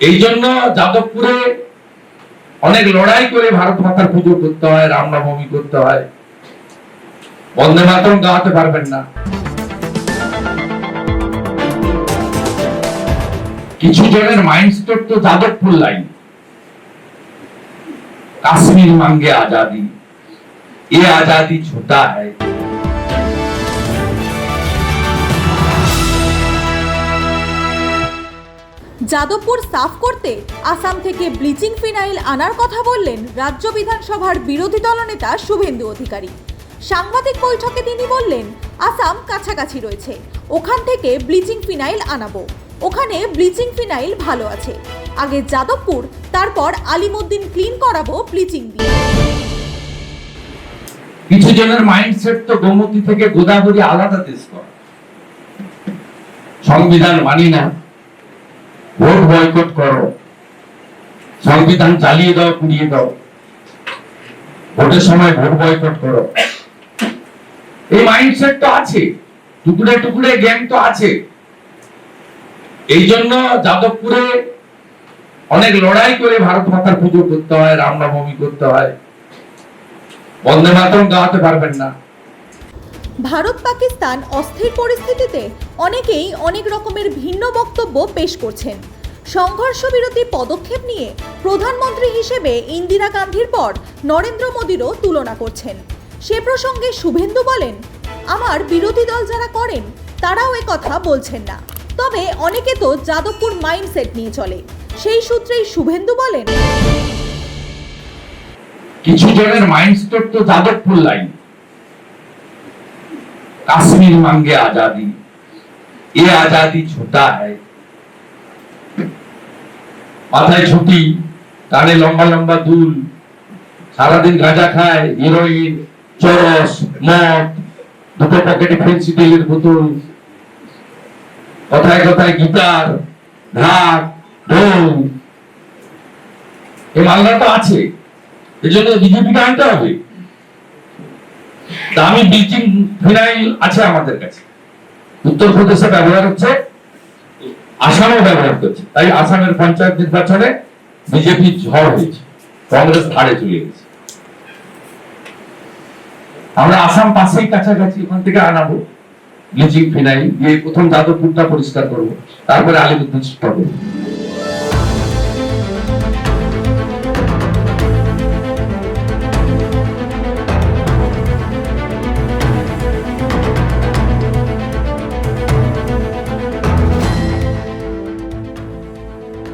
এই জন্য যাদবপুরে অনেক লড়াই করে ভারত মাতার পুজো করতে হয় রামনবমী করতে হয়। বন্দে মাতরম গাওয়াতে পারবেন না। কিছু জনের মাইন্ডস্টেট তো যাদবপুর লাইন কাশ্মীর মাঙ্গে আজাদি। এ আজাদি ছোটা হ্যায় যাদবপুর সাফ করতে আসাম থেকে ব্লিচিং ফিনাইল আনার কথা বললেন রাজ্য বিধানসভার বিরোধী দলনেতা শুভেন্দু অধিকারী। সাংবাদিক বৈঠকে তিনি বললেন, আসাম কাছাকাছি রয়েছে, ওখান থেকে ব্লিচিং ফিনাইল আনাবো। ওখানে ব্লিচিং ফিনাইল ভালো আছে। আগে যাদবপুর, তারপর আলিমুদ্দিন ক্লিন করাবো ব্লিচিং দিয়ে। কিছু জনের মাইন্ডসেট তো গোমতী থেকে গোদাবরী আলাদা দেশ সংবিধান মানি না। ভোট বয়কট করো। সংবিধান চালিয়ে দাও, পুড়িয়ে দাও। ভোটের সময় ভোট বয়কট করো। এই মাইন্ডসেট তো আছে। টুকরে টুকরে গ্যাং তো আছে। এই জন্য যাদবপুরে অনেক লড়াই করে ভারত মাতার পুজো করতে হয় রামনবমী করতে হয়। বন্দে মাতরম, গাওয়াতে পারবেন না। ভারত পাকিস্তান অস্থির পরিস্থিতিতে অনেকেই অনেক রকমের ভিন্ন বক্তব্য পেশ করছেন। সংঘর্ষ বিরতি পদক্ষেপ নিয়ে প্রধানমন্ত্রী হিসেবে ইন্দিরা গান্ধীর পর নরেন্দ্র মোদীরও তুলনা করছেন। সে প্রসঙ্গে শুভেন্দু বলেন, আমার বিরোধী দল যারা করেন, তারাও কথা বলছেন না। তবে অনেকে তো যাদবপুর মাইন্ডসেট নিয়ে চলে। সেই সূত্রেই শুভেন্দু বলেন, কিছু জনের মাইন্ডসেট তো যাদবপুর লাইন। কাশ্মীর মাঙ্গে আজাদি। এ আজাদি ছোটা হ্যায় মাথায় ছুটি কানে লম্বা লম্বা দুল, সারাদিন গাঁজা খায়, হিরোইন, চরস, মদ, দুটো পকেটে ফেন্সি তেলের বোতল, কথায় কথায় গিটার ঢাক ঢোল। এই তো আছে এজন্য বিজেপিকে আনতে হবে। দামি ব্লিচিং ফিনাইল আছে আমাদের কাছে। উত্তরপ্রদেশে ব্যবহার হচ্ছে আসামও ব্যবহার করছে। তাই আসামের পঞ্চায়েত নির্বাচনে বিজেপি ঝড় হয়েছে। কংগ্রেস ধারে চলে গেছে। আমরা আসাম পাশেই কাছাকাছি ওখান থেকে আনাবো। ব্লিচিং ফিনাইল দিয়ে প্রথম যাদবপুরটা পরিষ্কার করব। তারপরে আলিপুর করব